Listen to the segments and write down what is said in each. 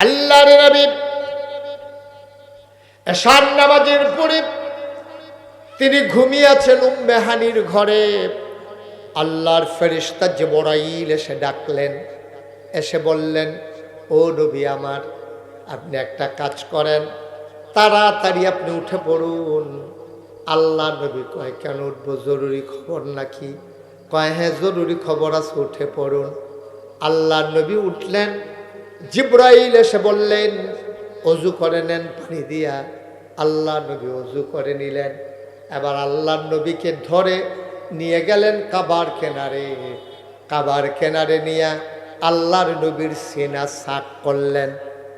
আল্লাহর নবী। এশার নামাজের পরে তিনি ঘুমিয়েছেন উম্মেহানির ঘরে। আল্লাহর ফেরিস্তা যে বড়াইল এসে ডাকলেন, এসে বললেন, ও নবী আমার, আপনি একটা কাজ করেন, তাড়াতাড়ি আপনি উঠে পড়ুন। আল্লাহ নবী কয়, কেন উঠবো? জরুরি খবর নাকি? কয় হ্যাঁ জরুরি খবর আছে, উঠে পড়ুন। আল্লাহ নবী উঠলেন জিব্রাইল এসে বললেন, অজু করে নেন পানি দিয়া। আল্লাহ নবী অজু করে নিলেন। এবার আল্লাহ নবীকে ধরে নিয়ে গেলেন কাবার কেনারে। কাবার কেনারে নিয়ে আল্লাহর নবীর সিনা সাক করলেন।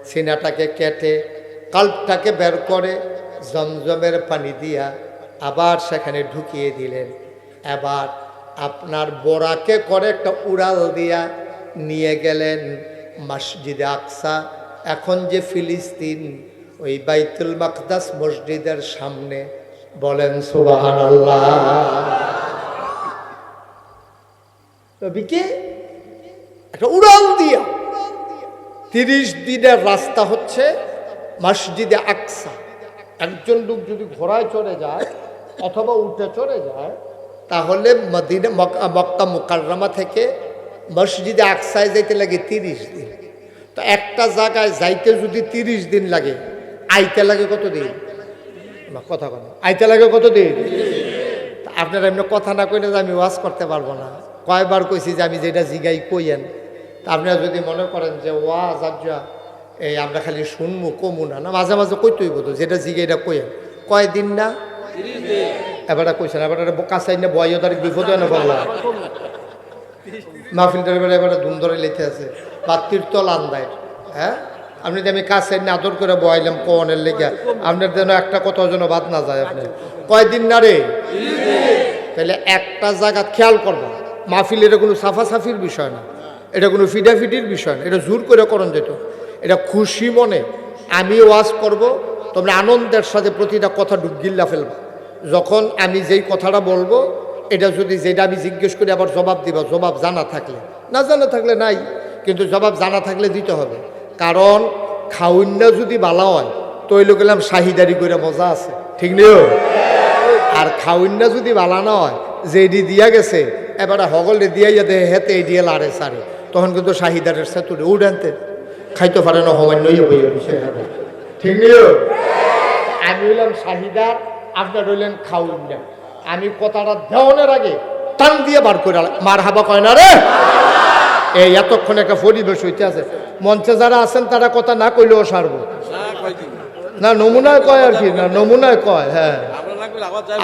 সিনাটাকে কেটে কাল্পটাকে বের করে জমজমের পানি দিয়া আবার সেখানে ঢুকিয়ে দিলেন। এবার আপনার বোরাকে করে একটা উড়াল দিয়া নিয়ে গেলেন। মসজিদে আকসা। এখন যে ফিলিস্তিন, ওই বাইতুল মাকদাস মসজিদের সামনে, বলেন সুবাহান একটা উড়াল দিয়া। তিরিশ দিনের রাস্তা হচ্ছে মসজিদে আকসা। একজন লোক যদি ঘোড়ায় চড়ে যায় অথবা উঠে চড়ে যায়, তাহলে মদিনা মক্কা মুকাররমা থেকে মসজিদে আকসায় যাইতে লাগে তিরিশ দিন। তো একটা জায়গায় যাইতে যদি তিরিশ দিন লাগে আইতে লাগে কত দিন? কথা কথা আইতে লাগে কত দিন? তা আপনারা এমনি কথা না কইলে যে আমি ওয়াজ করতে পারব না। কয়বার কইছি যে আমি যেটা জিগাই কইয়েন। তা আপনারা যদি মনে করেন যে ওয়াজ আজ্জা এই আমরা খালি শুনব কমু না না মাঝে মাঝে কইতেই বলতো যেটা জিগে এটা কইয়েন। কয়দিন না? এবারটা কইছেন এবারটা কাছাই না বয় তার বিপদ না বললাম মাহফিলটার এবারে এবারে ধুম ধরে লেখে আছে, বাতির তল আন্দায়। হ্যাঁ? আপনি আমি কাছে এনে আদর করে বয়াইলাম কনের লেগে আপনার যেন একটা কথা যেন বাদ না যায় আপনি। কয়দিন না রে? তাহলে একটা জায়গা খেয়াল করব মাহফিল এটা কোনো সাফাসাফির বিষয় না, এটা কোনো ফিডাফিডির বিষয় না, এটা জোর করে করণ যেত। এটা খুশি মনে, আমি ওয়াজ করব, তোমরা আনন্দের সাথে প্রতিটা কথা ডুবগিল্লা ফেলবা। যখন আমি যেই কথাটা বলব এটা যদি যেটা আমি জিজ্ঞেস করি আবার জবাব দিবা, জবাব জানা থাকলে। না জানা থাকলে নাই, কিন্তু জবাব জানা থাকলে দিতে হবে। কারণ খাউন্না যদি বালা হয় তৈল গেলাম শাহিদারি করে মজা আছে। ঠিক নেই আর খাউন্না যদি বালা না হয়, যে এডি দিয়া গেছে, এবারে হগলে দিয়া যাতে হেতে এডিয়ে লাড়ে সারে তখন কিন্তু শাহিদারের সেতুরে উড়ানতে খাইতে পারে না, হওয়ার নই বই ঠিক নেই আমি হইলাম শাহিদার, আপনার হইলেন খাউন্না। আমি কথাটা দেওয়ানোর আগে টান দিয়ে বার করে মার হাবা কয় না রে? এই এতক্ষণ একটা পরিবেশ হইতে আছে। মঞ্চে যারা আছেন তারা কথা না কইলেও সারবো। না নমুনায় কয় আর কি? না নমুনায় কয় হ্যাঁ।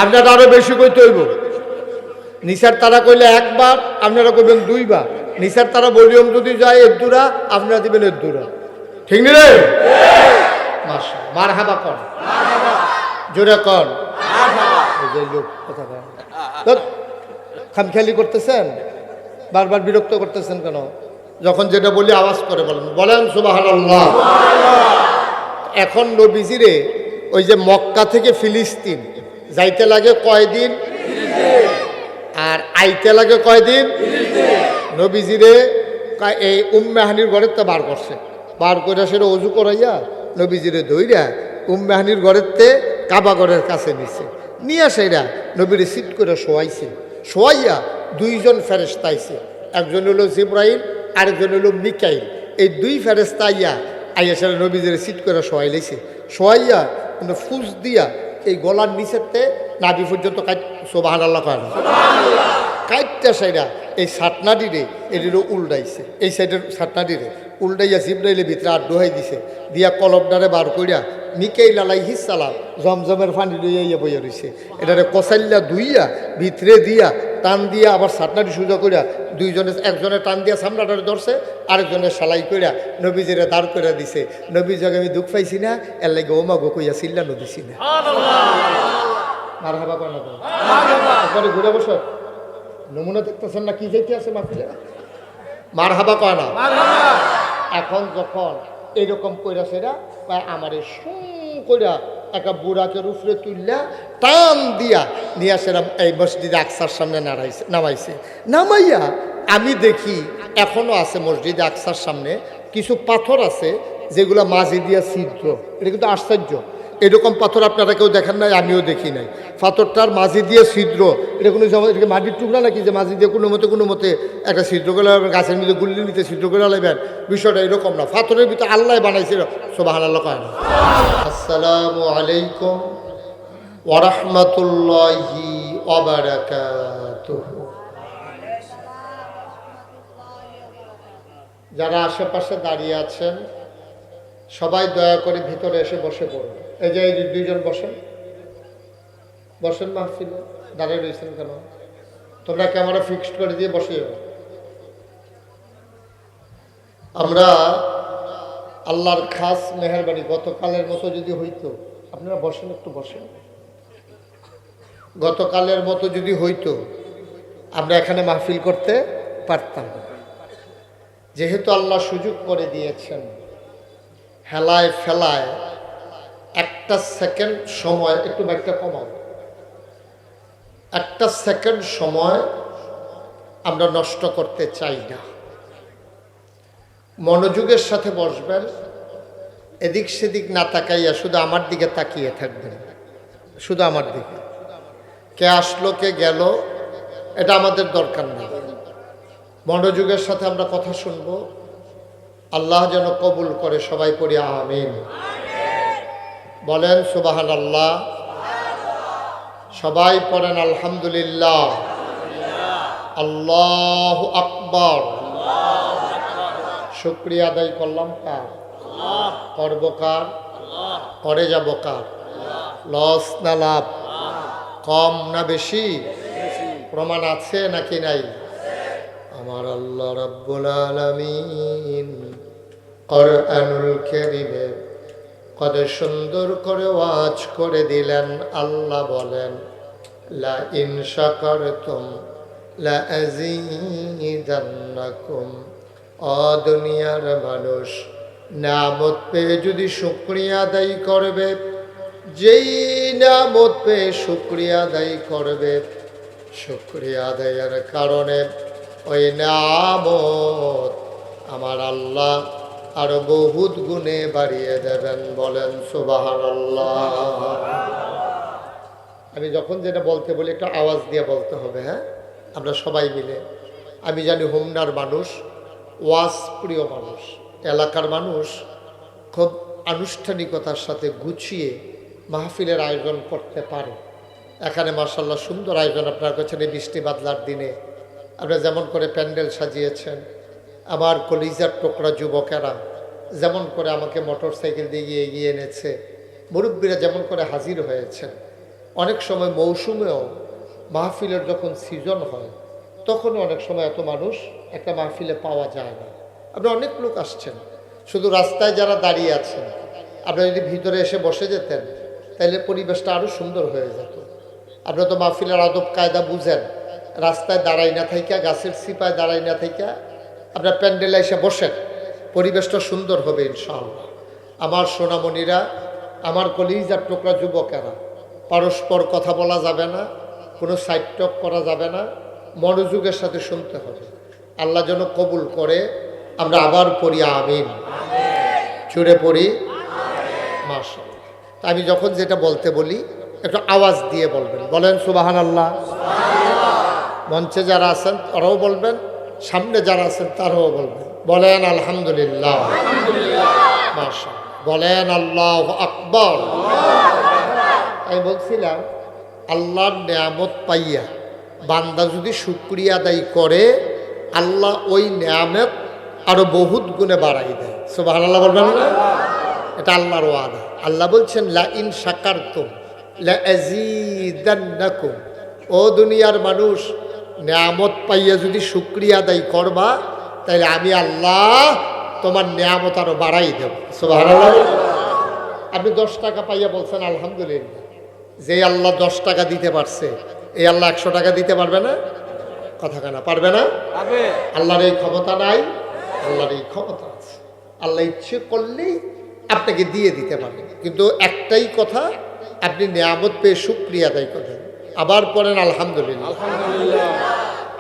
আপনারা আরও বেশি কইতে হইব। নিসার তারা কইলে একবার আপনারা কইবেন দুইবার। নিসার তারা বলিয়ম যদি যায় এদ্দুরা আপনারা দিবেন এদ্দুরা। ঠিক নি রে? মার হাবা কর। জোরে কর। এই লোক খামখেয়ালি করতেছেন, বারবার বিরক্ত করতেছেন কেন? যখন যেটা বলি আওয়াজ করে বলেন। বলেন সুবাহ এখন নবীজিরে ওই যে মক্কা থেকে ফিলিস্তিন যাইতে লাগে কয়দিন? আর আইতে লাগে কয়দিন? নবীজিরে এই উম্মেহানির ঘরের তো বার করছে। বার করে সেটা অজু করাইয়া নবীজিরে ধইরা উম্মেহানির ঘরের তে কাবাগরের কাছে নিছে। নিয়ে সেরা নবীরে সিট করে শোয়াইছে। শোয়াইয়া দুইজন ফেরেস্তা আইছে। একজন হলো জিব্রাইল আরেকজন হলো মিকাইল। এই দুই ফেরেস্তা আইয়া আইয়া সেটা নবীজিরে সিট করে শোয়াই লাইছে। শোয়াইয়া ফুস দিয়া এই গলার নিচেতে নাভি পর্যন্ত কাট সোবাহান আল্লাহ কয় কাইটটা সাইডা এই সাতনাডিরে এটিরও উল্টাইছে। এই সাইডের সাতনাডিরে উল্টাইয়া জিব্রাইলে ভিতরে আর দোহাই দিছে। দিয়া কলবডারে বার কইরা মিকেই লালাই হিসালাম জমজমের পানি লইয়া ইয়া বইয়া রইছে। এটারে কসাইল্লা ধুইয়া, ভিতরে দিয়া, টান দিয়া, আবার সাতনাটি সোজা কইরা, দুইজনে, একজনে টান দিয়া সামনাটারে ধরছে, আরেকজনে সালাই কইরা নবীজিরে দাঁড় কইরা দিছে। নবীজকে আমি দুঃখ পাইছি না, এর লাগে ওমা গো কইয়া চিল্লানো দিছি না হাবা ঘুরে বসো। নমুনা দেখতেছেন না কি যাইতে আছে মাফিলে মার হাবা কয় না। এখন যখন এরকম কইরা সেরা বা আমারে সুম কইরা একটা বুড়াকে রুফরে তুললা টান দিয়া নিয়ে সেরা এই মসজিদে আকসার সামনে নাড়াইছে, নামাইছে। নামাইয়া আমি দেখি এখনও আছে মসজিদে আকসার সামনে, কিছু পাথর আছে যেগুলো মাঝে দিয়া ছিদ্র। এটা কিন্তু আশ্চর্য। এরকম পাথর আপনারা কেউ দেখেন নাই, আমিও দেখি নাই। পাথরটার মাঝে দিয়ে ছিদ্র, এটা কোনো এটাকে মাটির টুকরা নাকি যে মাঝে দিয়ে কোনো মতে কোনো মতে একটা ছিদ্র করে গাছের মধ্যে গুল্লি নিতে ছিদ্র করে লাগাবেন? বিষয়টা এরকম না। পাথরের ভিতরে আল্লাহ বানাইছিল সোবাহান আল্লাহ আসসালামু আলাইকুম ওরহমতুল্লাহি যারা আশেপাশে দাঁড়িয়ে আছেন, সবাই দয়া করে ভিতরে এসে বসে পড়ুন। এই যে দুইজন বসেন। বসেন মাহফিলে, দাঁড়িয়ে রয়েছেন কেন? তোমরা ক্যামেরা ফিক্সড করে দিয়ে বসে যাবে আমরা আল্লাহর খাস মেহরবানি, গতকালের মতো যদি হইতো, আপনারা বসেন, একটু বসেন। গতকালের মতো যদি হইতো, আমরা এখানে মাহফিল করতে পারতাম। যেহেতু আল্লাহ সুযোগ করে দিয়েছেন, হেলায় ফেলায় একটা সেকেন্ড সময়, একটু ব্যাগটা কমাও। একটা সেকেন্ড সময় আমরা নষ্ট করতে চাই না। মনোযোগের সাথে বসবেন, এদিক সেদিক না তাকাইয়া শুধু আমার দিকে তাকিয়ে থাকবেন। শুধু আমার দিকে। কে আসলো, কে গেল, এটা আমাদের দরকার নেই। মনোযোগের সাথে আমরা কথা শুনব। আল্লাহ যেন কবুল করে সবাই পড়ি, আমিন। বলেন সুবাহান আল্লাহ সবাই পড়েন, আলহামদুলিল্লাহ। আল্লাহ আকবর। শুক্রিয়া আদায় করলাম কার? করব কার? করে যাব কার? লস না লাভ? কম না বেশি? প্রমাণ আছে নাকি নাই? আমার আল্লাহ রাব্বুল আলামিন কোরআনুল কারীমে কত সুন্দর করে ওয়াজ করে দিলেন। আল্লাহ বলেন, লা দুনিয়ার মানুষ নামত পেয়ে যদি শুক্রিয়া আদায় করবে, যেই নামত পেয়ে শুক্রিয়া আদায় করবে, শুক্রিয়া আদায়ের কারণে ওই নামত আমার আল্লাহ আরও বহুত গুণে বাড়িয়ে দেবেন বলেন সুবাহান আমি যখন যেটা বলতে বলি, একটা আওয়াজ দিয়ে বলতে হবে হ্যাঁ? আমরা সবাই মিলে। আমি জানি হোমনার মানুষ ওয়াজ প্রিয় মানুষ। এলাকার মানুষ খুব আনুষ্ঠানিকতার সাথে গুছিয়ে মাহফিলের আয়োজন করতে পারে। এখানে মার্শাল্লাহ সুন্দর আয়োজন আপনার কাছে এই বৃষ্টি বাদলার দিনে। আপনারা যেমন করে প্যান্ডেল সাজিয়েছেন আমার কলিজার টোকরা যুবকেরা যেমন করে আমাকে মোটর সাইকেল দিয়ে গিয়ে এগিয়ে এনেছে, মুরব্বীরা যেমন করে হাজির হয়েছেন। অনেক সময় মৌসুমেও মাহফিলের যখন সিজন হয়, তখনও অনেক সময় এত মানুষ একটা মাহফিলে পাওয়া যায় না। আপনি অনেক লোক আসছেন, শুধু রাস্তায় যারা দাঁড়িয়ে আছেন। আপনারা যদি ভিতরে এসে বসে যেতেন, তাহলে পরিবেশটা আরও সুন্দর হয়ে যেত। আপনারা তো মাহফিলের আদব কায়দা বুঝেন, রাস্তায় দাঁড়াই না থাইকা, গাছের সিপায় দাঁড়াই না থাইকা আপনার প্যান্ডেলে এসে বসেন। পরিবেশটা সুন্দর হবে ইনশাআল্লাহ। আমার সোনামণিরা, আমার কলিজার টুকরা যুবকেরা, পরস্পর কথা বলা যাবে না, কোনো সাইড টক করা যাবে না, মনোযোগের সাথে শুনতে হবে। আল্লাহ যেন কবুল করে, আমরা আবার পড়ি, আমিন। চুড়ে পড়ি মার্শাল আমি যখন যেটা বলতে বলি, একটু আওয়াজ দিয়ে বলবেন। বলেন সুবাহান আল্লাহ মঞ্চে যারা আছেন তারাও বলবেন। সামনে যারা আছেন তারাও বলবেন, বলেন আলহামদুলিল্লাহ। বলেন আল্লাহ আকবর। আমি বলছিলাম, আল্লাহর নিয়ামত পাইয়া বান্দা যদি শুক্রিয়া আদায় করে, আল্লাহ ওই নিয়ামত আরও বহুত গুণে বাড়াই দেয়। সুবাহ আল্লাহ বলবেন না? এটা আল্লাহর ওয়াদা। আল্লাহ বলছেন লা ইন লা আযীদান্নাকুম ও দুনিয়ার মানুষ নিয়ামত পাইয়া যদি শুক্রিয়া আদায় করবা তাহলে আমি আল্লাহ তোমার নিয়ামত আরও বাড়াই দেব। আপনি দশ টাকা পাইয়া বলছেন আলহামদুলিল্লাহ। যে আল্লাহ দশ টাকা দিতে পারছে এই আল্লাহ একশো টাকা দিতে পারবে না? কথা কেনা পারবে না? আল্লাহর এই ক্ষমতা নাই আল্লাহর এই ক্ষমতা আছে। আল্লাহ ইচ্ছে করলেই আপনাকে দিয়ে দিতে পারে কিন্তু একটাই কথা আপনি নিয়ামত পেয়ে সুক্রিয়া আদায় করেন আবার পড়েন আলহামদুলিল্লাহ।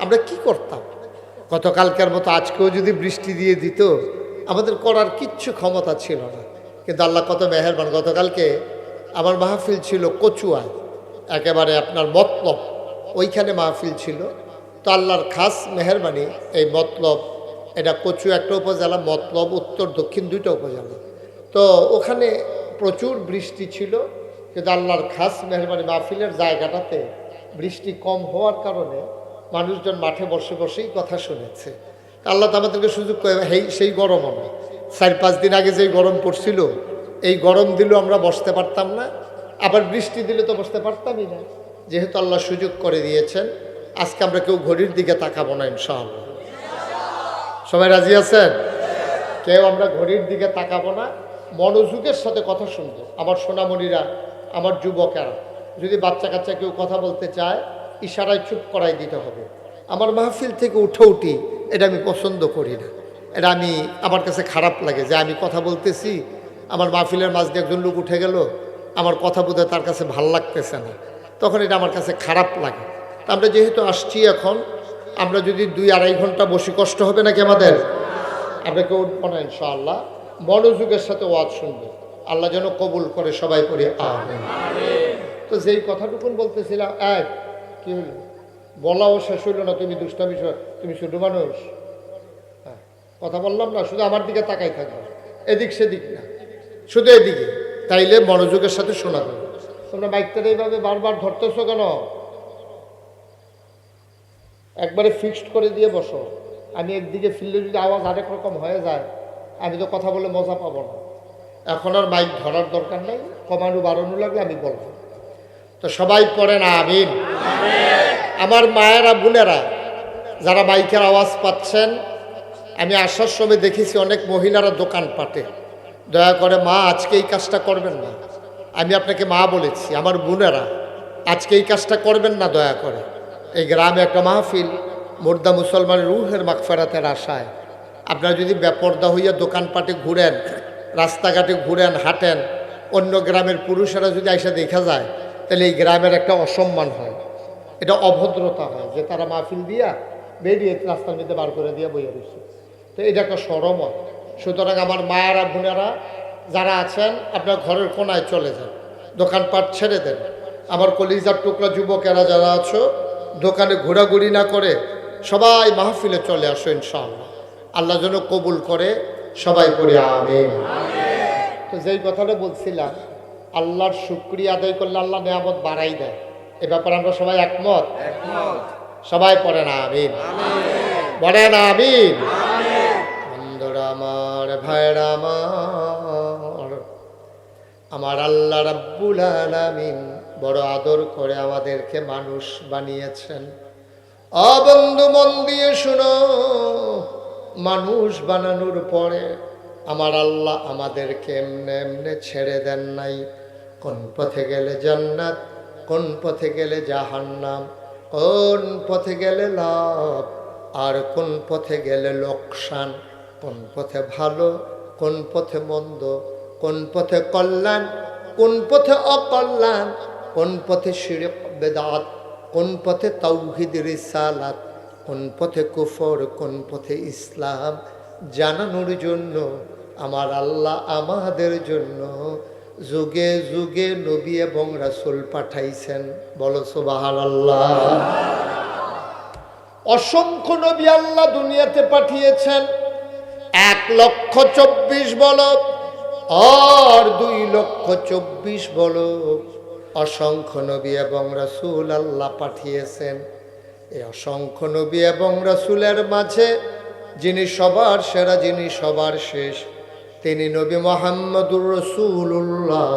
আমরা কি করতাম? গতকালকার মতো আজকেও যদি বৃষ্টি দিয়ে দিত আমাদের করার কিচ্ছু ক্ষমতা ছিল না। কিন্তু আল্লাহ কত মেহেরবান গতকালকে আমার মাহফিল ছিল কচুয়ায়। একেবারে আপনার মতলব ওইখানে মাহফিল ছিল। তো আল্লাহর খাস মেহরবানি এই মতলব এটা কচু একটা উপজেলা মতলব উত্তর দক্ষিণ দুইটা উপজেলা। তো ওখানে প্রচুর বৃষ্টি ছিল। কিন্তু আল্লাহর খাস মেহরবানি মাহফিলের জায়গাটাতে বৃষ্টি কম হওয়ার কারণে মানুষজন মাঠে বসে বসেই কথা শুনেছে। আল্লাহ তো আমাদেরকে সুযোগ করে হেই, সেই গরমও না চার পাঁচ দিন আগে যেই গরম পড়ছিল, এই গরম দিলেও আমরা বসতে পারতাম না, আবার বৃষ্টি দিলে তো বসতে পারতামই না। যেহেতু আল্লাহ সুযোগ করে দিয়েছেন, আজকে আমরা কেউ ঘড়ির দিকে তাকাবো না, ইনশাআল্লাহ। সবাই রাজি আছেন? কেউ আমরা ঘড়ির দিকে তাকাবো না, মনোযোগের সাথে কথা শুনব। আমার সোনামণিরা আমার যুবকেরা, যদি বাচ্চা কাচ্চা কেউ কথা বলতে চায়, ইশারায় চুপ করাই দিতে হবে। আমার মাহফিল থেকে উঠে উঠি, এটা আমি পছন্দ করি না। এটা আমি, আমার কাছে খারাপ লাগে যে আমি কথা বলতেছি, আমার মাহফিলের মাঝ দিয়ে একজন লোক উঠে গেল, আমার কথা বোধ তার কাছে ভালো লাগতেছে না। তখন এটা আমার কাছে খারাপ লাগে। আমরা যেহেতু আসছি এখন, আমরা যদি দুই আড়াই ঘণ্টা বসি কষ্ট হবে নাকি আমাদের? আমরা কেউ উঠবো না ইনশাআল্লাহ। মনোযোগের সাথে ওয়াজ শুনব। আল্লাহ যেন কবুল করে সবাই পড়ে আমিন। তো যেই কথাটুকুন বলতেছিলাম এক কি হলো? বলাও শেষ হইল না তুমি দুষ্টামি তুমি শুধু মানুষ? হ্যাঁ, কথা বললাম না শুধু আমার দিকে তাকাই থাকবে এদিক সেদিক না শুধু এদিকে। তাইলে মনোযোগের সাথে শোনা যাবে। তোমরা বাইকটা এইভাবে বারবার ধরতেছো কেন? একবারে ফিক্সড করে দিয়ে বসো। আমি একদিকে ফিরলে যদি আওয়াজ আরেক রকম হয়ে যায় আমি তো কথা বলে মজা পাবো না। এখন আর মাইক ধরার দরকার নেই, কমানো বাড়ানো লাগলে আমি বলব। তো সবাই পড়ে না আমিন। আমার মায়েরা, বোনেরা, যারা মাইকের আওয়াজ পাচ্ছেন, আমি আসার সময় দেখেছি অনেক মহিলারা দোকান পাটে। দয়া করে মা, আজকে এই কাজটা করবেন না। আমি আপনাকে মা বলেছি, আমার বোনেরা, আজকে এই কাজটা করবেন না দয়া করে। এই গ্রামে একটা মাহফিল, মুর্দা মুসলমানের রুহের মাগফেরাতের আশায়। আপনারা যদি বেপর্দা হইয়া দোকানপাটে ঘুরেন রাস্তাঘাটে ঘুরেন, হাঁটেন, অন্য গ্রামের পুরুষেরা যদি আইসা দেখা যায়, তাহলে এই গ্রামের একটা অসম্মান হয়। এটা অভদ্রতা হয় যে তারা মাহফিল দিয়া বেরিয়ে রাস্তার মধ্যে বার করে দিয়ে বইয়ে রয়েছে তো এটা একটা সরম সুতরাং আমার মায়েরা, বোনেরা যারা আছেন, আপনার ঘরের কোনায় চলে যান। দোকানপাট ছেড়ে দেন। আমার কলিজার টুকরা যুবকেরা যারা আছো, দোকানে ঘোরাঘুরি না করে সবাই মাহফিলে চলে আসো ইনশাআল্লাহ। আল্লাহ যেন কবুল করে সবাই করে আমিন। তো যেই কথাটা বলছিলাম আল্লাহর শুক্রিয়া আদায় করলে আল্লাহ নিয়ামত বাড়াই দেয়। এ ব্যাপারে আমরা সবাই একমত? সবাই পড়ে না আমিন। পড়ে না আমিন? বন্ধুরা আমার ভাইরা আমার আমার আল্লাহ রাব্বুল আলামিন বড় আদর করে আমাদেরকে মানুষ বানিয়েছেন। অবন্ধু মন দিয়ে শুনো। মানুষ বানানোর পরে আমার আল্লাহ আমাদেরকে এমনে এমনে ছেড়ে দেন নাই কোন পথে গেলে জান্নাত কোন পথে গেলে জাহান্নাম কোন পথে গেলে লাভ আর কোন পথে গেলে লোকসান কোন পথে ভালো কোন পথে মন্দ কোন পথে কল্যাণ কোন পথে অকল্যাণ কোন পথে শিরক বেদাত কোন পথে তৌহিদ রিসালাত কোন পথে কুফর, কোন পথে ইসলাম জানানোর জন্য, আমার আল্লাহ আমাদের জন্য যুগে যুগে নবী এবং রাসুল পাঠাইছেন। বলো সুবাহান আল্লাহ অসংখ্য নবী আল্লাহ দুনিয়াতে পাঠিয়েছেন। এক লক্ষ চব্বিশ বলো, আর দুই লক্ষ চব্বিশ বলো, অসংখ্য নবী এবং রাসুল আল্লাহ পাঠিয়েছেন। এই অসংখ্য নবী এবং রাসুলের মাঝে যিনি সবার সেরা, যিনি সবার শেষ, তিনি নবী মোহাম্মদুর রসুল্লাহ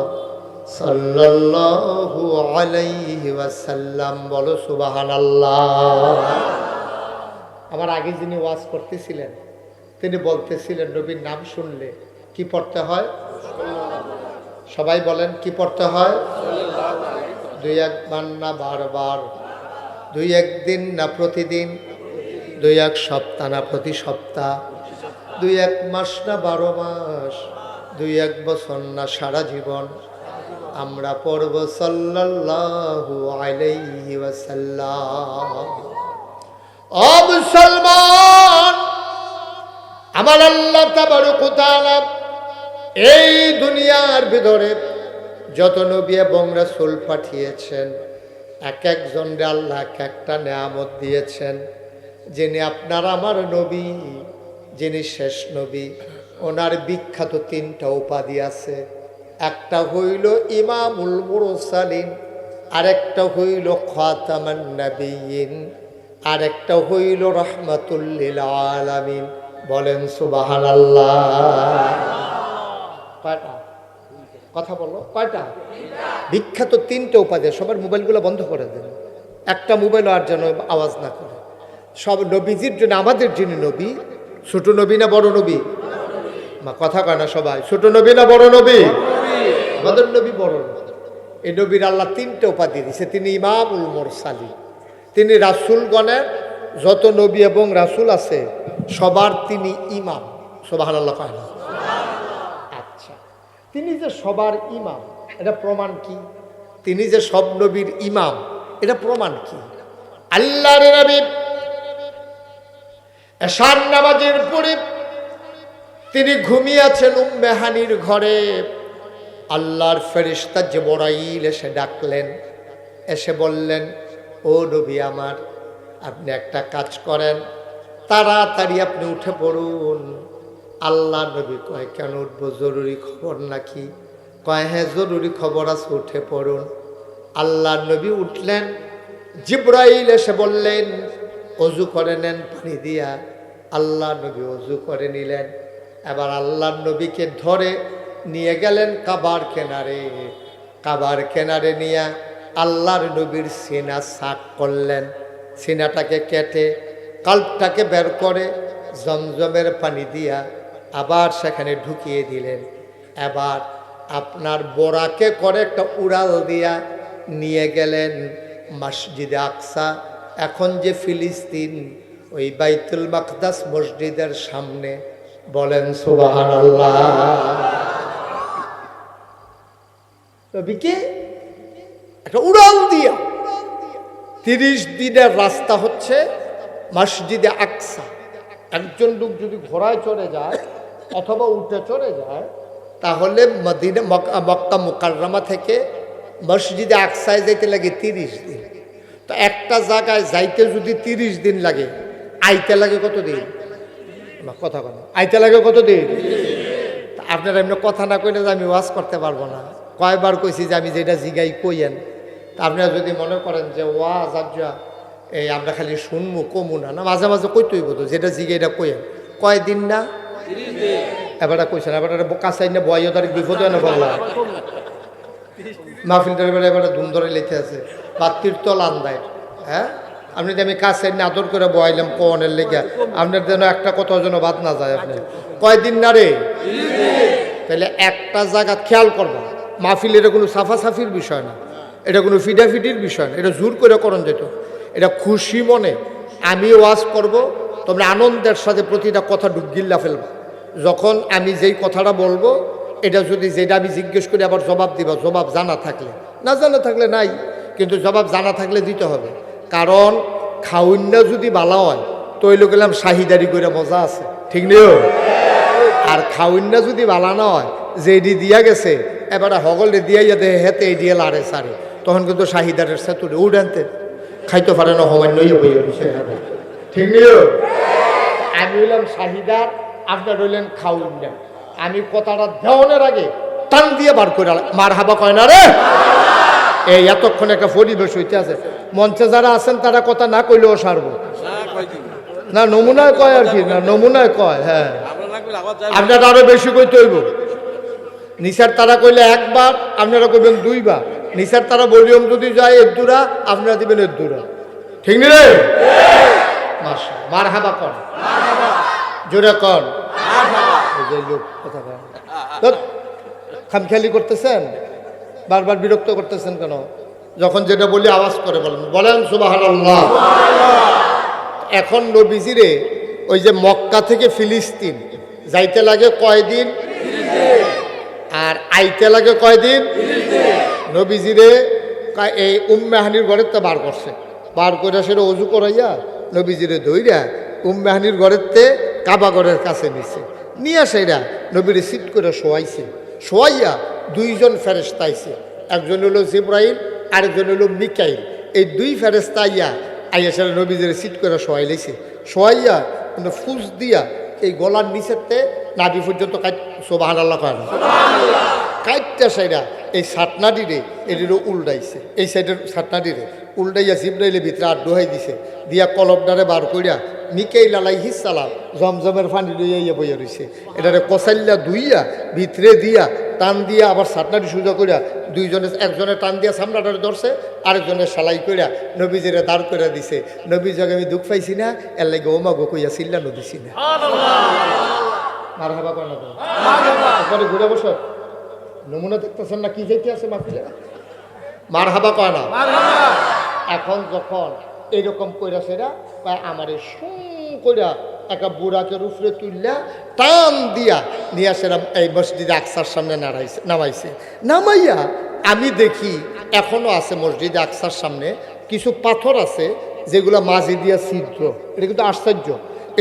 সাল্লাল্লাহু আলাইহি ওয়াসাল্লাম। বলো সুবাহান আমার আগে যিনি ওয়াজ করতেছিলেন, তিনি বলতেছিলেন, নবীর নাম শুনলে কি পড়তে হয়? সবাই বলেন কি পড়তে হয়? দুই একবার না বারবার। দুই একদিন না প্রতিদিন, দুই এক সপ্তাহ না প্রতি সপ্তাহ, দুই এক মাস না বারো মাস, দুই এক বছর না সারা জীবন। আমরা পড়ব সাল্লাল্লাহু আলাইহি আমার আল্লাহ এই দুনিয়ার ভিতরে যত নবী এবং রাসূল পাঠিয়েছেন এক একজনরে আল্লাহ এক একটা নেয়ামত দিয়েছেন যিনি আপনার আমার নবী যিনি শেষ নবী। ওনার বিখ্যাত তিনটা উপাধি আছে। একটা হইল ইমামুল মুরসালিন আরেকটা হইল খাতামান নবীন আরেকটা হইল রহমাতুল্লিল আলামিন। বলেন সুবহানাল্লাহ। কয়টা কথা বলো, কয়টা? বিখ্যাত তিনটে উপাধি সবার মোবাইলগুলো বন্ধ করে দেন। একটা মোবাইল আর যেন আওয়াজ না করে। সব নবীজির জন্য, আমাদের যিনি নবী, ছোট নবী না বড় নবী? মা, কথা কয় না সবাই, ছোট নবী না বড় নবী? আমাদের নবী বড় নবী। এই নবীর আল্লাহ তিনটে উপাধি দিছে, তিনি ইমামুল মোরসালি তিনি রাসুলগণের যত নবী এবং রাসুল আছে, সবার তিনি ইমাম। সোবাহান আল্লাহ কয় না? তিনি যে সবার ইমাম, এটা প্রমাণ কি? তিনি যে সব নবীর ইমাম, এটা প্রমাণ কি? আল্লাহর নবী এশার নামাজের পরে তিনি ঘুমিয়েছেন উম্মেহানির ঘরে। আল্লাহর ফেরিস্তা যে বড়াইল এসে ডাকলেন, এসে বললেন, ও নবী আমার, আপনি একটা কাজ করেন, তাড়াতাড়ি আপনি উঠে পড়ুন। আল্লাহ নবী কয়, কেন উঠবো? জরুরি খবর নাকি? কয় হ্যাঁ জরুরি খবর আছে, উঠে পড়ুন। আল্লাহ নবী উঠলেন, জিব্রাইল এসে বললেন, অজু করে নেন পানি দিয়া। আল্লাহ নবী অজু করে নিলেন। এবার আল্লাহ নবীকে ধরে নিয়ে গেলেন কাবার কেনারে। কাবার কেনারে নিয়ে আল্লাহর নবীর সিনা শাক করলেন। সিনাটাকে কেটে কাল্পটাকে বের করে জমজমের পানি দিয়া আবার সেখানে ঢুকিয়ে দিলেন। এবার আপনার বোরাকে করে একটা উড়াল দিয়া নিয়ে গেলেন মসজিদে আকসা। এখন যে ফিলিস্তিন, ওই বাইতুল মাকদাস মসজিদের সামনে। বলেন সুবাহান নবীকে একটা উড়াল দিয়া। তিরিশ দিনের রাস্তা হচ্ছে মসজিদে আকসা। একজন লোক যদি ঘোড়ায় চড়ে যায় অথবা উঠে চলে যায়, তাহলে মদিনা মক- মক্কা মুকাররমা থেকে মসজিদে আকসায় যাইতে লাগে তিরিশ দিন। তো একটা জায়গায় যাইতে যদি তিরিশ দিন লাগে, আইতে লাগে কত দিন? কথা বলো আইতে লাগে কত দিন? আপনারা এমনি কথা না কইলে যে আমি ওয়াজ করতে পারব না। কয়বার কইছি যে আমি যেটা জিগাই কইয়েন। তা আপনারা যদি মনে করেন যে ওয়াজ আজ্জা এই আমরা খালি শুনব কমু না। না, মাঝে মাঝে কইতেই বলতো যেটা জিগে এটা কইয়েন। কয় দিন না? এবারে কইছেন এবারে কাছাই না বয় তারিখ বিপদ না বললাম মাহফিলটার এবারে এবারে ধুম ধরে লেখে আছে বা তীর্তল আন্দায়। হ্যাঁ? আপনি যে আমি কাছে আদর করে বয়াইলাম কনের লেগে আপনার যেন একটা কথা যেন বাদ না যায় আপনি। কয়দিন না রে? তাহলে একটা জায়গা খেয়াল করবা, মাহফিল এটা কোনো সাফাসাফির বিষয় না, এটা কোনো ফিডাফিডির বিষয় না, এটা জোর করে করণ যেত। এটা খুশি মনে, আমি ওয়াজ করব, তোমরা আনন্দের সাথে প্রতিটা কথা ডুবগিল্লা ফেলবা। যখন আমি যেই কথাটা বলব, এটা যদি যেটা আমি জিজ্ঞেস করি, আবার জবাব দিবা, জবাব জানা থাকলে। না জানা থাকলে নাই, কিন্তু জবাব জানা থাকলে দিতে হবে। কারণ খাউন্য যদি বালা হয় তৈল গেলাম শাহিদারি করে মজা আছে। ঠিক নেই আর খাউন্য যদি বালা না হয়, যে এডি দিয়া গেছে, এবারে হগলে দিয়া যাতে হেতে এডিয়ে লাড়ে সারে তখন কিন্তু শাহিদারের সেতুরে উড়ানতে। খাইতে পারে না হওয়ার নই ঠিক নেই আমি হইলাম শাহিদার আপনার হইলেন খাউন্ডা আমি কথাটা দেওয়ানোর আগে টান দিয়ে বার করে মার হাবা কয় না রে? এই এতক্ষণ একটা পরিবেশ হইতে আছে। মঞ্চে যারা আছেন তারা কথা না কইলেও সারবো। না নমুনায় কয় আর কি? না নমুনায় কয় হ্যাঁ। আপনারা আরও বেশি কইতে হইব। নিসার তারা কইলে একবার আপনারা কইবেন দুইবার। নিসার তারা ভলিউম যদি যায় এদ্দুরা আপনারা দিবেন এদ্দুরা। ঠিক নি রে? মার হাবা কর। জোরে কর। খামখেয়ালি করতেছেন? বারবার বিরক্ত করতেছেন কেন? যখন যেটা বলি আওয়াজ করে বলেন। বলেন সুবাহ এখন নবীজিরে ওই যে মক্কা থেকে ফিলিস্তিন যাইতে লাগে কয়দিন? আর আইতে লাগে কয়দিন? নবীজিরে এই উম্মেহানির ঘরের তো বার করছে। বার করে সেটা অজু করাইয়া নবীজিরে দইরা উম্মেহানির ঘরের তে কাবাগরের কাছে নিছে। নিয়ে সেরা নবীর সিট করে শোয়াইছে। শোয়াইয়া দুইজন ফেরেস্তা আইছে। একজন হলো জিব্রাইল আরেকজন হলো মিকাইল। এই দুই ফেরেস্তা আইয়া আইয়া সেরা নবীদের সিট করে শোয়াই লাইছে। শোয়াইয়া মানে ফুস দিয়া এই গলার নিচেতে নাভি পর্যন্ত কাট সোবাহান আল্লাহ কাইটটা সাইডা এই সাতনাডিরে এটিরও উল্টাইছে। এই সাইডের সাতনাডিরে উল্টাইয়া জিব্রাইলের ভিতরে আর ডোহাই দিছে। দিয়া কলবডারে বার কইরা নিকেই লালাই হিসালাম জমজমের পানি লইয়া ইয়া বইয়া রইছে। এটারে কসাইল্লা ধুইয়া ভিতরে দিয়া টান দিয়া আবার সাতনাটি সুজা কইরা দুইজনে একজনে টান দিয়া সামনাটারে ধরছে আরেকজনে সালাই কইরা নবীজিরে দাঁড় কইরা দিছে। নবী জাগে আমি দুঃখ পাইছি না এর লাগে ওমা গো কইয়া চিল্লানো দিছি না। মার হাবা না। একবারে ঘুরে বসো। নমুনা দেখতেছেন না কি যেতে আছে মাফিলে মার হাবা কয় না? এখন যখন এরকম কইরা সেরা কয় আমারে শুন কইরা একটা বুড়াকে রুফরে তুললা টান দিয়া নিয়ে সেরা এই মসজিদে আকসার সামনে নাড়াইছে নামাইছে। নামাইয়া আমি দেখি এখনও আছে মসজিদে আকসার সামনে কিছু পাথর আছে যেগুলো মাঝে দিয়া ছিদ্র। এটা কিন্তু আশ্চর্য।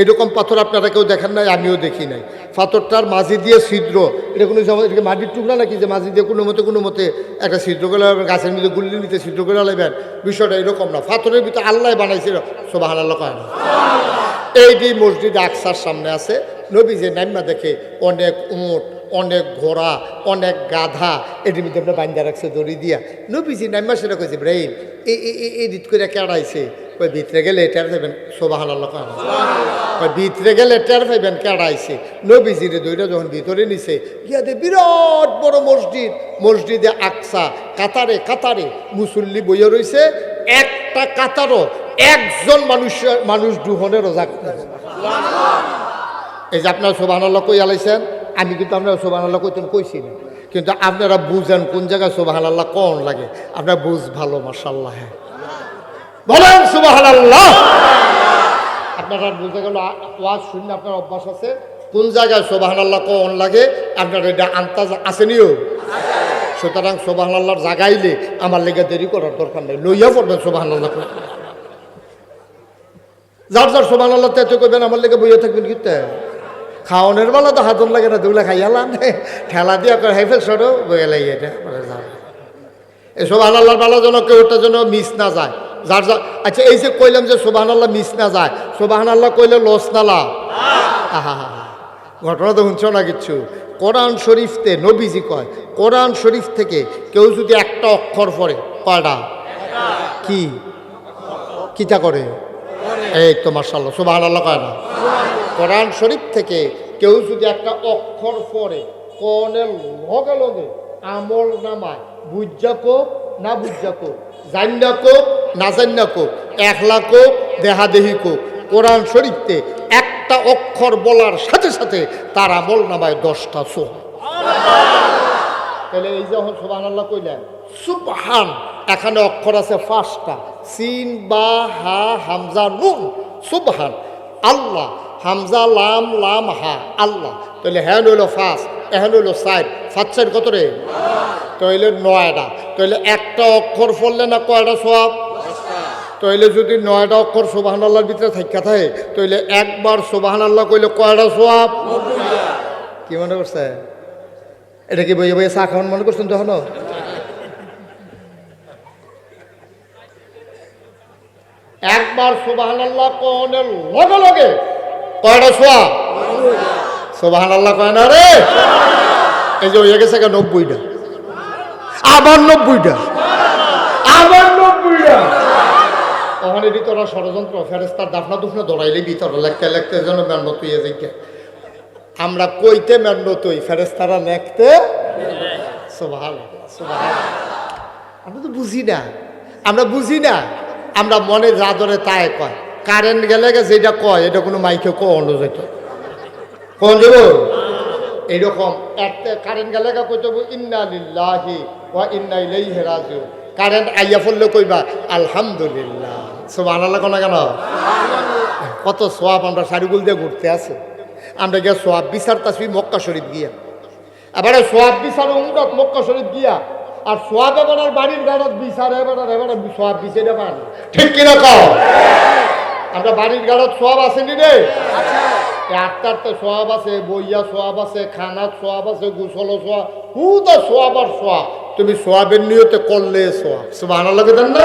এরকম পাথর আপনারা কেউ দেখেন নাই, আমিও দেখি নাই। পাথরটার মাঝি দিয়ে ছিদ্র। এটা কোনো এটাকে মাটির টুকরা নাকি যে মাঝি দিয়ে কোনো মতে কোনো মতে একটা ছিদ্র করে গাছের মধ্যে গুলি নিতে ছিদ্র করে লাগাবেন বিষয়টা এরকম না। পাথরের ভিতরে আল্লাহ বানাইছিল। সোবাহ আল্লাহ কয় না। এই যে মসজিদ আকসার সামনে আছে। নবী যে নাইমা দেখে অনেক উঁট, অনেক ঘোড়া, অনেক গাধা, এটির মধ্যে আমরা বান্ধা রাখছে দড়ি দিয়া। নবীজি নাইমা সেটা কইছে ব্রাহিম এই রিত করে কেড়াইছে? ওই ভিতরে গেলে টের পাইবেন সোবাহান আল্লাহ কয়, ভিতরে গেলে টের পাইবেন কেড়াইছে নবীজিরে দইটা যখন ভিতরে নিছে গিয়াতে বিরাট বড় মসজিদ, মসজিদে আকসা, কাতারে কাতারে মুসল্লি বইয়ে রইছে, একটা কাতারও একজন মানুষ মানুষ দুহনে রোজা এই যে আপনারা সোবান আল্লাহ কই আলাইছেন আমি কিন্তু আপনারা সোবান আল্লাহ কইতেন কইছি না। কিন্তু আপনারা বুঝেন কোন জায়গায় সোবাহান আল্লাহ কন লাগে। আপনারা বুঝ ভালো মার্শাল্লাহ হ্যাঁ। বলেন সুবাহান আল্লাহ আপনারা বুঝে গেল ওয়াজ শুনলে আপনার অভ্যাস আছে? কোন জায়গায় সোবাহান আল্লাহ কন লাগে? আপনার এটা আন্তাজ আসেনিও সুতরাং সোবাহান আল্লাহর জাগাইলে আমার লেগে দেরি করার দরকার নেই। লইয়া পড়বেন সোবাহান আল্লাহ যার যার সোবাহান আল্লাহ তেতে করবেন আমার লেগে বইয়া থাকবেন কিন্তু খাওয়ানোর বেলা তো হাতন লাগে না দুগুলা খাইয়ালাম ঠেলা দিয়া করে হাইফেল সরো বইয়া লাগে এটা সোবাহান আল্লাহর বেলা যেন কেউ যেন মিস না যায়। যার যা আচ্ছা এই যে কইলাম যে সোবাহান আল্লাহ মিস না যায় সোবাহান আল্লাহ কইলে লস না হা। ঘটনা তো শুনছ না কিচ্ছু? কোরআন শরীফতে নবীজি কয়, কোরআন শরীফ থেকে কেউ যদি একটা অক্ষর পড়ে, কয়টা? কি? কিতা করে? এই তো মার্শাল্লাহ সুবাহ আল্লাহ কয় না। কোরআন শরীফ থেকে কেউ যদি একটা অক্ষর পড়ে কনের লগে লগে আমল নামায়, বুঝা কোপ না বুঝা কোপ জান্না কোপ না জান্না একলা কোপ দেহাদেহি কোপ কোরআন শরীফতে একটা অক্ষর বলার সাথে সাথে তার আমল নামায় দশটা সোহ তাহলে এই যখন সুবাহ আল্লাহ কইলেন, সুবহান, এখানে অক্ষর আছে পাঁচটা। সিন, বা, হা, হামজা, নুন, সুবহান। আল্লাহ, হামজা, লাম লাম, হা, আল্লাহ। তাহলে হ্যান হইল ফাঁস এখন হইল সাইড ফাঁস সাইড কত রে? তাহলে নয়টা। তাহলে একটা অক্ষর পড়লে না কয়টা সব তাইলে যদি নয়টা অক্ষর সোবাহান আল্লাহর ভিতরে থাকা থাকে তাইলে একবার সোবাহান আল্লাহ কইলে কয়টা সোয়াব কি মনে করছে? এটা কি বইয়ে বইয়ে চা খাওয়ান মনে করছেন তখন? একবার সোবাহান আল্লাহ কনের লগে লগে কয়টা সোয়া সোবাহান আল্লাহ কয় না রে? এই যে হয়ে গেছে নব্বইটা। আবার নব্বইটা আবার নব্বইটা ওখানে ভিতরে ষড়যন্ত্র ফেরেস্তার দাফনা দুফনা দৌড়াইলে ভিতরে লেখতে লেখতে যেন মেহনত হয়ে যাইকে আমরা কইতে মেহনত হই ফেরেস্তারা সোভাল সোভাল আমরা তো বুঝি না। আমরা বুঝি না। আমরা মনে যা ধরে তাই কয়। কারেন্ট গেলে যেটা কয় এটা কোনো মাইকে কনো যেত। কোন যাব এইরকম। একটা কারেন্ট গেলে কইতে ইন্না লিল্লাহি ওয়া ইন্না ইলাইহি রাজিউন। কারেন্ট আইয়া পড়লে কইবা, আলহামদুলিল্লাহ। সুবহানাল্লাহ কোনা কেন? কত সোয়াব আমরা সারিগুল দিয়ে ঘুরতে আছে। আমরা গিয়া সোয়াব বিচার তাসবি মক্কা শরীফ গিয়া। এবারে সোয়াব বিচার উমরাত মক্কা শরীফ গিয়া, আর সোয়াব এবার বাড়ির গাড়ত বিচার, এবার এবার সোয়াব বিচারে পার ঠিক কিনা কও? আমরা বাড়ির গাড়ত সোয়াব আসেনি রে। আটটার তো সোয়াব আছে, বইয়া সোয়াব আছে খানার সোয়াব আছে, গুসল সোয়াব, হুদা সোয়াব আর সোয়াব। তুমি সোয়াবের নিয়তে করলে সোয়াব। সুবাহ লাগে দেন না?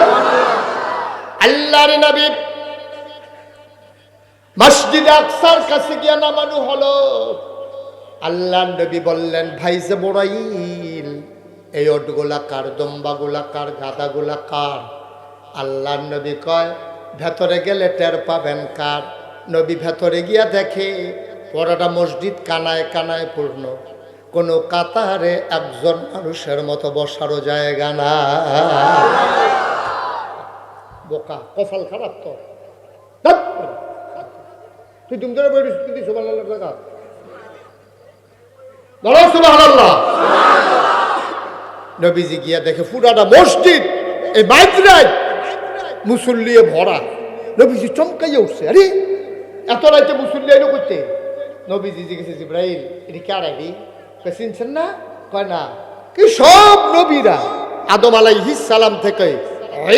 আল্লাহর নবী মসজিদ আকসার কাছে গিয়া নামানো হলো। আল্লাহ নবী বললেন, ভাই যে মোরাইল এই ওটগুলা কার, দম্বাগুলা কার, গাদাগুলা কার? আল্লাহ নবী কয়, ভেতরে গেলে টের পাবেন কার? নবী ভেতরে গিয়া দেখে, পরাটা মসজিদ কানায় কানায় পূর্ণ। কোনো কাতারে একজন মানুষের মতো বসারও জায়গা না বোকা, কপাল খারাপ তো তুই তুমি ধরে বই তুই সুবাহ জায়গা। বলো সুবাহ নবীজি গিয়া দেখে পুরাটা মসজিদ, এই মাইদ্রায় মুসল্লিয়ে ভরা। নবীজি চমকাইয়া উঠছে, আরে, এত রাইতে মুসল্লি এলো করতে নবীজি জিজ্ঞেস ইব্রাহিম, এটি কার আইডি? চিনছেন না, কয় না, কি সব নবীরা আদম আলাইহিস সালাম থেকে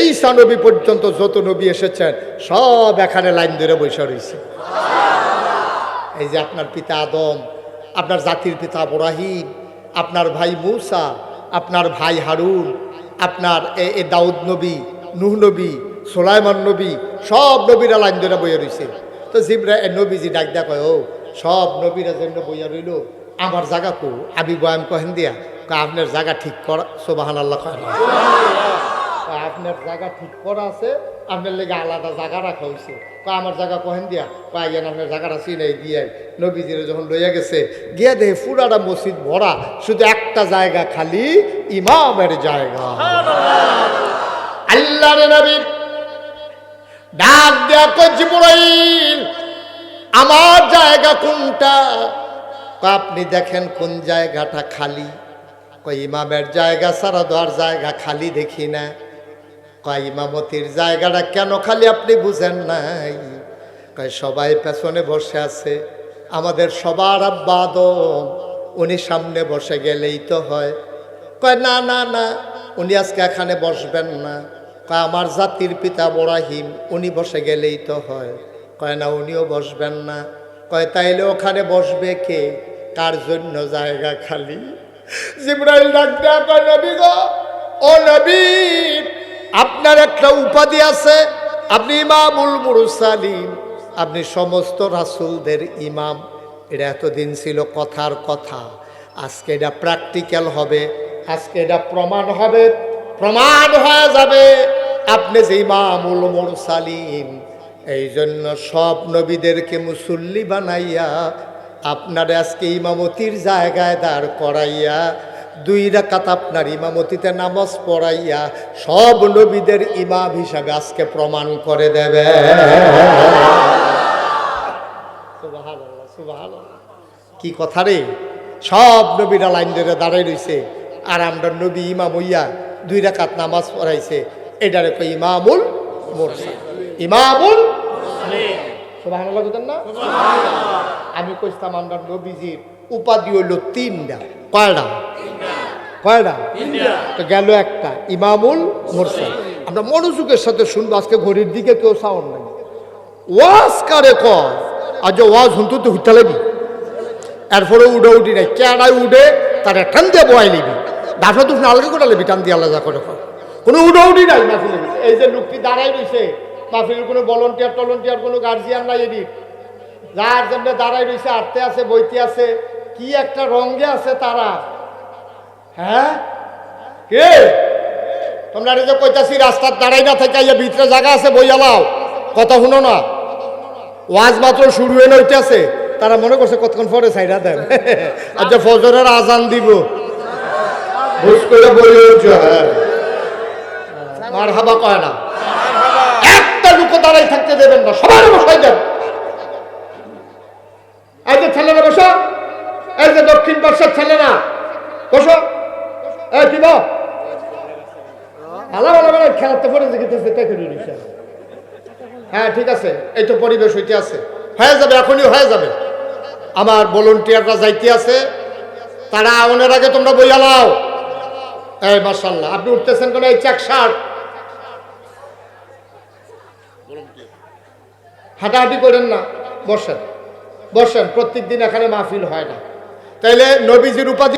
ঈসা নবী পর্যন্ত যত নবী এসেছেন, সব এখানে লাইন ধরে বসে রয়েছে। এই যে আপনার পিতা আদম, আপনার জাতির পিতা বরাহিম আপনার ভাই মূসা, আপনার ভাই হারুন, আপনার এ দাউদ নবী, নুহ নবী, সোলাইমান নবী, সব নবীরা লাইন ধরে বইয়া রয়েছে। তো জিবরা এ নবীজি ডাক ও, সব নবীরা যেন বইয়া রইল আমার জায়গা কো আবি বয়াম কহেন দিয়া আপনার জায়গা ঠিক করা সোবাহান আল্লাহ কয়। না। কয় আপনার জায়গা ঠিক করা আছে আপনার লেগে আলাদা জায়গা রাখা হয়েছে কয় আমার জায়গা কহেন দিয়া কয় গেন আপনার জায়গাটা চিনাই দিয়ে নবীজিরে যখন লইয়া গেছে গিয়া দেখে ফুরাটা মসজিদ ভরা শুধু একটা জায়গা খালি ইমামের জায়গা। আল্লাহর নবী ডাক দেয়া জিবরাইল আমার জায়গা কোনটা? আপনি দেখেন কোন জায়গাটা খালি? কয়, ইমামের জায়গা সারা দেওয়ার জায়গা খালি দেখি না। কয়, ইমামতির জায়গাটা কেন খালি আপনি বুঝেন নাই? কয়, সবাই পেছনে বসে আছে। আমাদের সবার আব্বা আদম, উনি সামনে বসে গেলেই তো হয়। কয়, না না না, উনি আজকে এখানে বসবেন না। কয়, আমার জাতির পিতা বরাহিম উনি বসে গেলেই তো হয়। কয়, না, উনিও বসবেন না। কয়, তাইলে ওখানে বসবে কে? কার জন্য জায়গা খালি। জিব্রাইল ডাক দেয়া কয় নবী গো, ও নবী, আপনার একটা উপাধি আছে। আপনি ইমামুল মুরসালিম আপনি সমস্ত রাসুলদের ইমাম। এটা এতদিন ছিল কথার কথা। আজকে এটা প্র্যাকটিক্যাল হবে। আজকে এটা প্রমাণ হবে। প্রমাণ হয়ে যাবে। আপনি যে ইমামুল মুরসালিম এই জন্য সব নবীদেরকে মুসল্লি বানাইয়া আপনার আজকে ইমামতির জায়গায় দাঁড় করাইয়া, দুই রাকাত আপনার ইমামতিতে নামাজ পড়াইয়া, সব নবীদের ইমাম হিসাবে আজকে প্রমাণ করে দেবে। কি কথা রে? সব নবীরা লাইন ধরে দাঁড়াই রইছে, আর আমরা নবী ইমাম হইয়া দুই রাকাত নামাজ পড়াইছে। এটারে ইমামুল মোরসা ইমামুল সুবহানাল্লাহ বুঝেন না? আমি কইতাম আমরা নবীজির উপাধি হইল তিনটা কয়টা কয়টা তো গেল একটা ইমামুল মোরসা আমরা মনোযোগের সাথে শুনব আজকে ঘড়ির দিকে কেউ সাউন্ড নাই। ওয়াজ কারে কর আজ ওয়াজ হুন্তু তো হুইতে লাগি এরপরে উডে উঠি নাই কেডাই উডে তার টান দিয়ে বয়াই লিবি ডাটা তুই আলাদা করে লিবি টান দিয়ে আলাদা করে কর কোনো উডে উঠি নাই এই যে লোকটি দাঁড়াই রয়েছে মাহফিলের কোনো ভলন্টিয়ার টলন্টিয়ার কোনো গার্জিয়ান নাই এদিক যার জন্য দাঁড়াই রয়েছে আটতে আছে, বইতে আছে, কি একটা রঙ্গে আছে তারা। হ্যাঁ? কে? তোমরা যে কইতাছি, রাস্তার দাঁড়াই না থেকে ভিতরে জায়গা আছে বইয়ালাও কথা শুনো না। ওয়াজ মাত্র শুরু হয়ে নইতেছে তারা মনে করছে, কতক্ষণ পরে সাইডা দেন। আচ্ছা ফজরের আজান দিব। বলে হ্যাঁ। মার হাবা কয় না। লুকো দাঁড়াই থাকতে দেবেন না, সবাই বসাই দেন। এই যে ছেলেরা, বসো। এই যে দক্ষিণ পার্শ্বের ছেলেরা, বসো। এই কি ভালো ভালো ভালো পরে হ্যাঁ ঠিক আছে, এই তো পরিবেশ হইতে আছে। হয়ে যাবে, এখনই হয়ে যাবে। আমার ভলন্টিয়াররা যাইতে আছে, তারা আউনের আগে তোমরা বইয়া লাও এই মার্শাল্লাহ আপনি উঠতেছেন কেন এই চেক হাঁটাহাঁটি করেন না বসেন। বসেন প্রত্যেক দিন এখানে মাহফিল হয় না। তাইলে নবীজির উপাধি